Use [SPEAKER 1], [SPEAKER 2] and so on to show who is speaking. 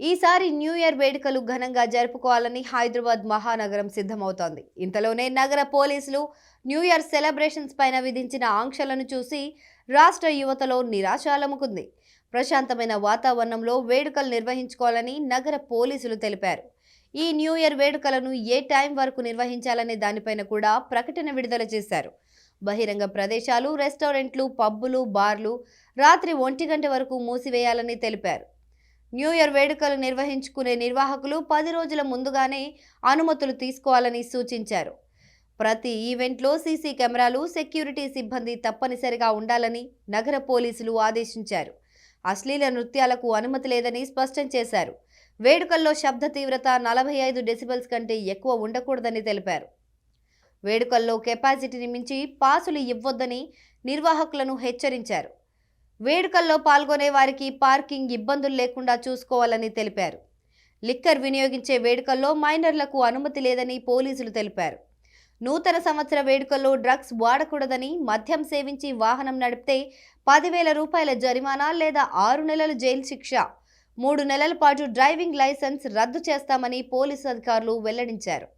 [SPEAKER 1] ఈసారి new year వేడుకలు ఘనంగా జరుపుకోవాలని హైదరాబాద్ మహానగరం సిద్ధమవుతోంది. ఇంతలోనే నగర పోలీసులు న్యూ ఇయర్ సెలబ్రేషన్స్ పైన విధించిన ఆంక్షలను చూసి రాష్ట్ర యువతలో నిరాశ అలముకుంది. ప్రశాంతమైన వాతావరణంలో వేడుకలు నిర్వహించుకోవాలని నగర పోలీసులు తెలిపారు. ఈ న్యూ ఇయర్ వేడుకలను ఏ టైం వరకు నిర్వహించాలనే దానిపైన కూడా ప్రకటన విడుదల చేశారు. బహిరంగ ప్రదేశాలు రెస్టారెంట్లు పబ్బులు బార్లు రాత్రి ఒంటి గంట వరకు మూసివేయాలని తెలిపారు. న్యూ ఇయర్ వేడుకలు నిర్వహించుకునే నిర్వాహకులు పది రోజుల ముందుగానే అనుమతులు తీసుకోవాలని సూచించారు. ప్రతి ఈవెంట్లో సీసీ కెమెరాలు సెక్యూరిటీ సిబ్బంది తప్పనిసరిగా ఉండాలని నగర పోలీసులు ఆదేశించారు. అశ్లీల నృత్యాలకు అనుమతి లేదని స్పష్టం చేశారు. వేడుకల్లో శబ్ద తీవ్రత నలభై ఐదు డెసిబల్స్ కంటే ఎక్కువ ఉండకూడదని తెలిపారు. వేడుకల్లో కెపాసిటీని మించి పాసులు ఇవ్వొద్దని నిర్వాహకులను హెచ్చరించారు. వేడుకల్లో పాల్గొనే వారికి పార్కింగ్ ఇబ్బందులు లేకుండా చూసుకోవాలని తెలిపారు. లిక్కర్ వినియోగించే వేడుకల్లో మైనర్లకు అనుమతి లేదని పోలీసులు తెలిపారు. నూతన సంవత్సర వేడుకల్లో డ్రగ్స్ వాడకూడదని మద్యం సేవించి వాహనం నడిపితే పదివేల రూపాయల జరిమానా లేదా ఆరు నెలల జైలు శిక్ష మూడు నెలల పాటు డ్రైవింగ్ లైసెన్స్ రద్దు చేస్తామని పోలీసు అధికారులు వెల్లడించారు.